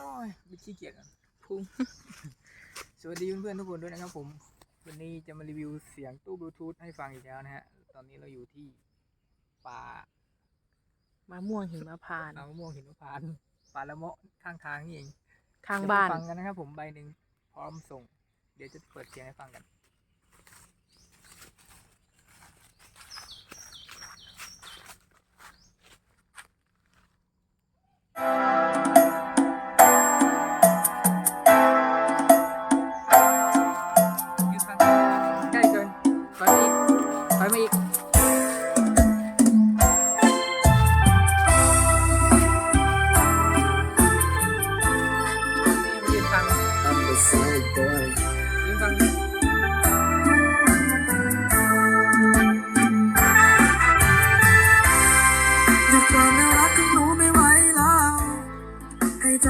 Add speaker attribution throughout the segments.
Speaker 1: โอ้ยไม่ขี้เกียจอะ
Speaker 2: พุง
Speaker 1: สวัสดีเพื่อนๆทุกคนด้วยนะครับผม วันนี้จะมารีวิวเสียงตู้บลูทูธให้ฟังอีกแล้วนะฮะ ตอนนี้เราอยู่ที่ป่ามะ
Speaker 2: ม่วงหิมพานต์
Speaker 1: น้ำมะม่วงหินพานต์ป่าละเมาะข้างทางนี่เอง
Speaker 2: ข้างบ้าน
Speaker 1: เดี๋ยวไปฟังกันนะครับผมใบหนึ่งพร้อมส่ง เดี๋ยวจะเปิดเสียงให้ฟังกัน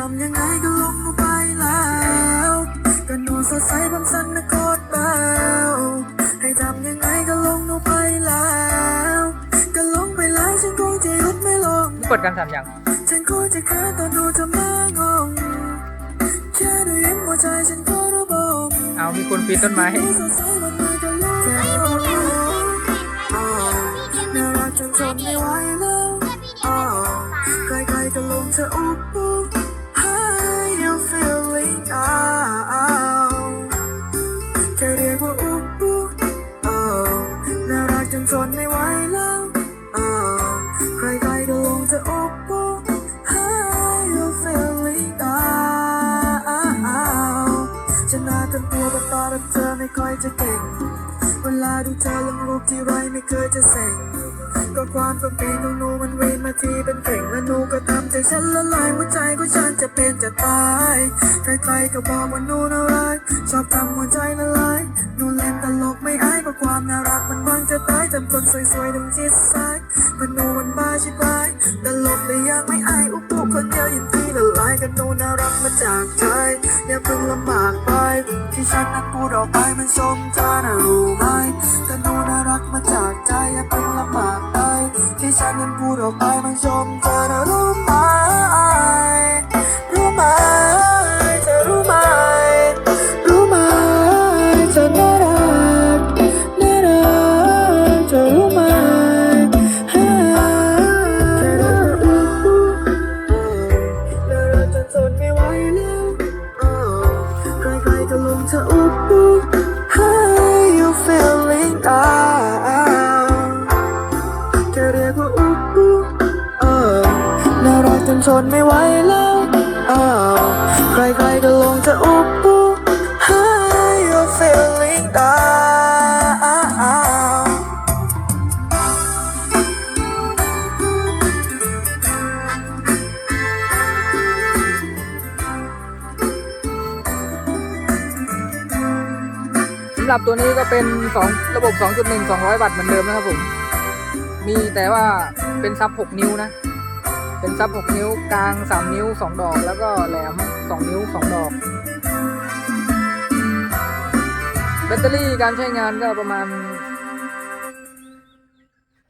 Speaker 1: ำ
Speaker 3: ยังไงก็ลงลงไปแล้วก็หนูสดใสบนสันนะโคตรเบาให้ทำยังไงก็ลงลงไปแล้ว ก็ลงไปแล้วฉันคงจะหยุดไม่ลง
Speaker 1: กดกันสามอย่าง
Speaker 3: ฉันคงจะแค่ตอนดูเธอมางง แค่ได้ยินหัวใจฉันก็ระบม
Speaker 1: เอามีคนปีนต้นไม้
Speaker 3: น่ารักจนทนไม่ไหวแล้วอ้าวใครๆก็ลงเธออุบ บบเธอไม่ค่อยจะเก่ง เวลาดูเธอลงรูปที่ไรไม่เคยจะเสงก็ความต้องปีนของหนูมันเวีนมาทีเป็นเก่ง และหนูก็ทำใจฉันละลายหัวใจของฉันจะเป็นจะตาย ใครๆก็บอกว่าหนูน่ารัก ชอบทำหัวใจละลายหนูเล่นตลกไม่อายเพราะความน่ารักมันบังจะตายทำคนสวยๆดึงจิตสาย กันโนูมันบ้าชิบหายตลกแต่ยังไม่อายอุปุคนเดียวยินดีละลายกันโนูน่ารักมาจากใจอย่าเพิ่งลำบากไป ที่ฉันนั้นพูดออกไปมันชมเธอนะรู้ไหมแต่หนูน่ารักมาจากใจอย่าเพิ่งลำบากไป ที่ฉันนั้นพูดออกไปมันชมเธอนะรู้ไหม ทนไม่ไหวแล้วเออใครๆก็ลงเธออุบปุ๊บ How you feeling down
Speaker 1: สำหรับตัวนี้ก็เป็นสองระบบ 2.1 200 วัตต์เหมือนเดิมนะครับผม มีแต่ว่าเป็นซับ 6 นิ้วนะ เป็นซับ 6 นิ้วกลาง 3 นิ้ว 2 ดอก แล้วก็แหลม 2 นิ้ว 2 ดอก แบตเตอรี่การใช้งานก็ประมาณ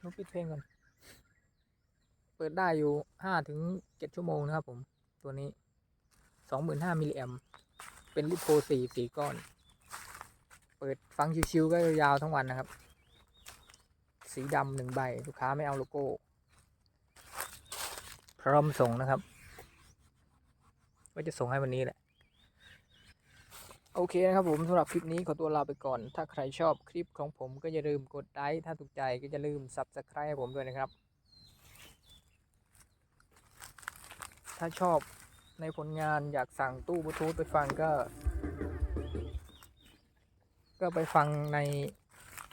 Speaker 1: นุปิดเพลงก่อน เปิดได้อยู่ 5 ถึง 7 ชั่วโมงนะครับผม ตัวนี้ 25,000มิลลิแอมป์เป็นลิโพ4 4ก้อน เปิดฟังชิวๆก็ยาวๆทั้งวันนะครับ สีดำหนึ่งใบ ลูกค้าไม่เอาโลโก้ พร้อมส่งนะครับว่าจะส่งให้วันนี้แหละ โอเคนะครับผมสำหรับคลิปนี้ขอตัวลาไปก่อน ถ้าใครชอบคลิปของผมก็อย่าลืมกดไลค์ถ้าถูกใจก็อย่าลืม Subscribe ให้ผมด้วยนะครับ ถ้าชอบในผลงานอยากสั่งตู้บลูทูธไปฟังก็ ก็ไปฟังใน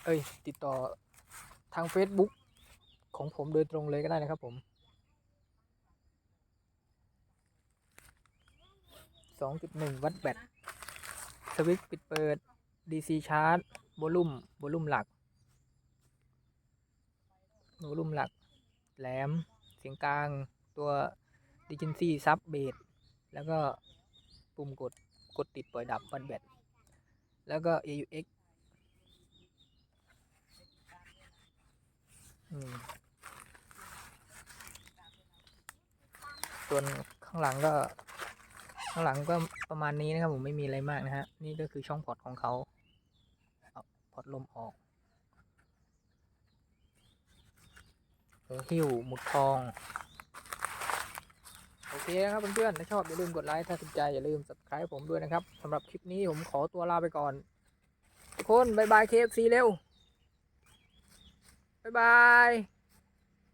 Speaker 1: เอ้ย ติดต่อทาง Facebook ของผมโดยตรงเลยก็ได้นะครับผม 2.1 วัตต์แบตสวิตช์ปิดเปิด DC ชาร์จโวลูมโวลูมหลักโวลูมหลัก แหลม เสียงกลาง ตัวดิจินซี่ซับเบสแล้วก็ปุ่มกด กดติดปล่อยดับวัตต์แบตแล้วก็ AUX อืมส่วนข้างหลังก็ ข้างหลังก็ประมาณนี้นะครับผมไม่มีอะไรมากนะฮะนี่ก็คือช่องพอร์ตของเขาเอาพอร์ตลมออกหูหิ้วหมุดทอง โอเคนะครับเพื่อนๆถ้าชอบอย่าลืมกดไลค์ถ้าสนใจอย่าลืม subscribe ผมด้วยนะครับสำหรับคลิปนี้ผมขอตัวลาไปก่อน ทุกคนบายบาย KFC เร็วบายบาย